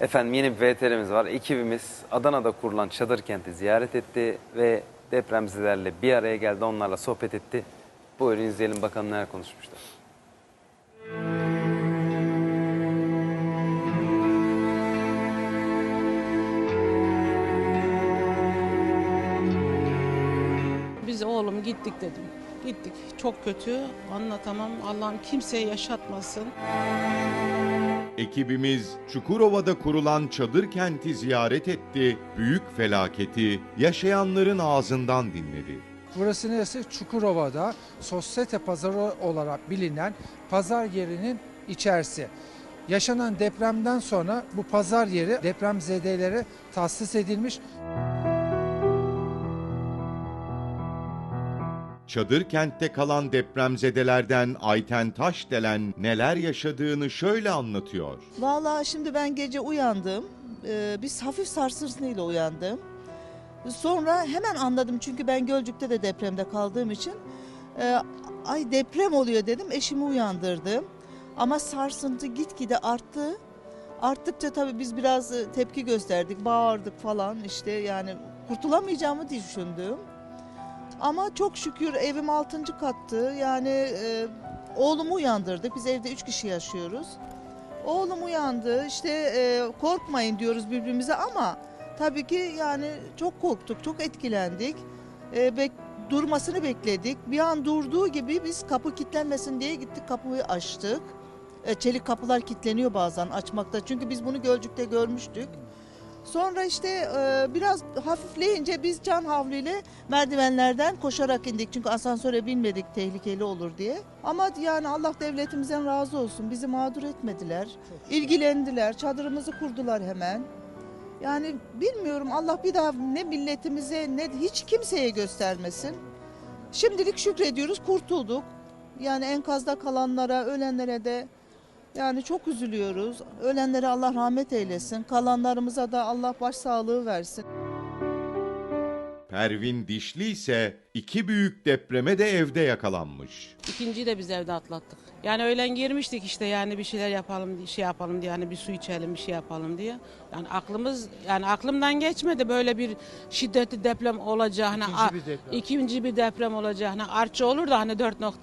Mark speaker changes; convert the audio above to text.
Speaker 1: Efendim yeni bir VTR'miz var. Ekibimiz Adana'da kurulan çadır kenti ziyaret etti ve depremzedelerle bir araya geldi. Onlarla sohbet etti. Buyurun izleyelim bakalım neler konuşmuşlar.
Speaker 2: Biz oğlum gittik dedim. Gittik. Çok kötü. Anlatamam. Allah'ım kimseye yaşatmasın.
Speaker 3: Ekibimiz Çukurova'da kurulan çadır kenti ziyaret etti, büyük felaketi yaşayanların ağzından dinledi.
Speaker 4: Burası neresi? Çukurova'da sosyete pazarı olarak bilinen pazar yerinin içerisi. Yaşanan depremden sonra bu pazar yeri depremzedelere tahsis edilmiş.
Speaker 3: Çadır kentte kalan depremzedelerden Ayten Taşdelen neler yaşadığını şöyle anlatıyor.
Speaker 5: Vallahi şimdi ben gece uyandım. Ee, biz hafif sarsıntıyla uyandım. Sonra hemen anladım çünkü ben Gölcük'te de depremde kaldığım için. Ee, ay deprem oluyor dedim eşimi uyandırdım. Ama sarsıntı gitgide arttı. Arttıkça tabii biz biraz e, tepki gösterdik, bağırdık falan işte yani kurtulamayacağımı düşündüm. Ama çok şükür evim 6. kattı. Yani e, oğlumu uyandırdık. Biz evde 3 kişi yaşıyoruz. Oğlum uyandı işte e, korkmayın diyoruz birbirimize ama tabii ki yani çok korktuk, çok etkilendik. E, bek- durmasını bekledik. Bir an durduğu gibi biz kapı kilitlenmesin diye gittik kapıyı açtık. E, çelik kapılar kilitleniyor bazen açmakta çünkü biz bunu Gölcük'te görmüştük. Sonra işte e, biraz hafifleyince biz can havliyle merdivenlerden koşarak indik. Çünkü asansöre binmedik tehlikeli olur diye. Ama yani Allah devletimizden razı olsun. Bizi mağdur etmediler. İlgilendiler. Çadırımızı kurdular hemen. Yani bilmiyorum Allah bir daha ne milletimize ne hiç kimseye göstermesin. Şimdilik şükrediyoruz kurtulduk. Yani enkazda kalanlara, ölenlere de yani çok üzülüyoruz. Ölenlere Allah rahmet eylesin. Kalanlarımıza da Allah başsağlığı versin.
Speaker 3: Pervin Dişli ise iki büyük depreme de evde yakalanmış.
Speaker 2: İkinciyi de biz evde atlattık. Yani öğlen girmiştik işte yani bir şeyler yapalım, şey yapalım diye hani bir su içelim, bir şey yapalım diye. Yani aklımız yani aklımdan geçmedi böyle bir şiddetli deprem olacağını.
Speaker 4: İkinci bir deprem.
Speaker 2: ikinci bir deprem olacağını. Artçı olur da hani 4.3